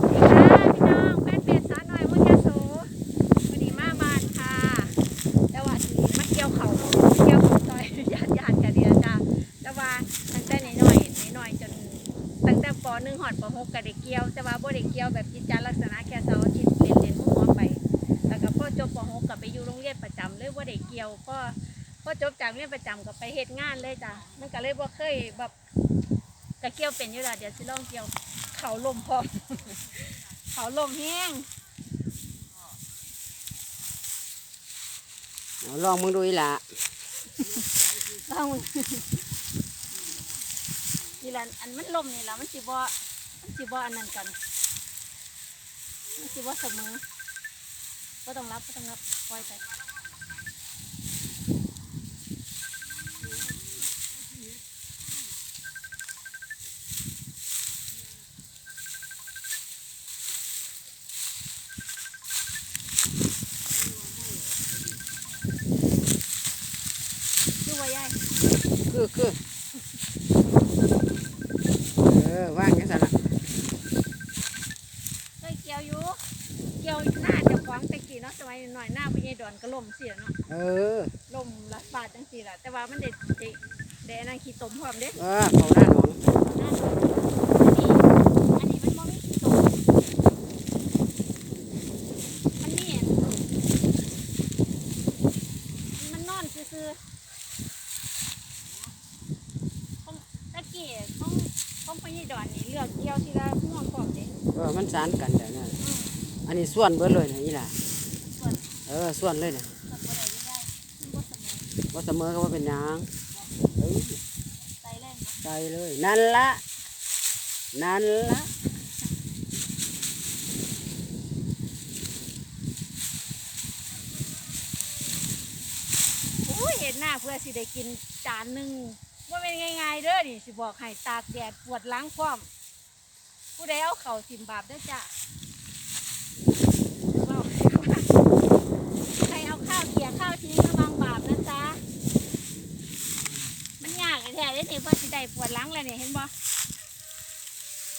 พี่น้องแฟนเพจสาวหน่อยมุนยาโสวันนี้มาบ้านค่ะแต่ว่าทีมาเกี่ยวเขาเกี่ยวเขาซอยญาติญาติกันเดียวจ้าวาตั้งแต่น้อยๆน้อยๆจนตั้งแต่ปหนึ่งหอดปหกก็ได้เกียว แต่ว่าบ่ได้เกียวแบบกิจจาลักษณะแค่เสาร์อาทิตย์เรียนเรียนหัวไป แล้วก็พอจบปหกก็ไปอยู่โรงเรียนประจำเลยบ่ได้เกียวพอพอจบจากโรงเรียนประจำก็ไปเฮ็ดงานเลยจ้ะมันก็เลยบ่เคยแบบก็เกี่ยวเป็นอยู่แล้วเดี๋ยวสิลองเกี่ยว เขาลมพร้อม เขาลมแห้งเอาลองมึงดูอีหละต้องนี่ละอันมันลมนี่ละมันสิบ่มันสิบ่อันนั้นกัน มันสิบ่เสมอก็ต้องรับก็ต้องรับปล่อยไปดูไว้ยาย คือคือเออว่างยังสันละเคยเกี่ยวอยู่ เกี่ยวหน้าเจะฟ้าของแตะกี้เนาะสมัยหน่อยหน้าพี่ยายดอนก็ล่มเสียเนาะเออล่มละบาทจังสี่ละแต่ว่ามันเด็ดเด็ดเด็ดอันนั้นขี้ตมพร้อมเด้ เออเขาหน้าหนองอันนี้มันบ่มีขี้ตมมันนี่มันนอนซื่อๆของตะ กี้ของของพี่ยายดอนนี่เลือกเกี่ยวทีละห่วงพร้อมเด้เออมันสานกันเดี๋ยวนี้อืมอันนี้ส่วนเบิดเลยนะอีหล่ะส่วนเออส่วนเลยนะส่วนบ่ได้ไม่ได้มันบ่เสมอว่าเสมอก็ว่าเป็นหยางเอ้ยใส่แรงเนาะใจเลย นั่นละนั่นละอุ้ยเห็นหน้าเพื่อสิได้กินจานหนึ่ง ว่าเป็นง่ายๆเด้อนี่สิบอกให้ตากแดดปวดหล้างพร้อมผู้ใดเอาเข่าวสิมบาปเด้อจ้ะเว้าใครเอาข้าวเกี่ยข้าวทิ้งระวังบาปนะจ๊ะมันยากไอ้แท้เลยนี่เพื่อสิได้ปวดหล้างเลยนี่เห็นบ่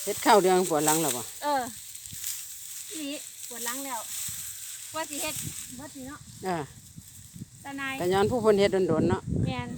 เฮ็ดข้าวเดียวปวดหลังแล้วบ่เออนี่ปวดหล้างแล้วว่าสิเฮ็ดเบิดนี่เนาะเออตานายแต่ย้อนผู้คนเฮ็ดโดนๆเนาะแมน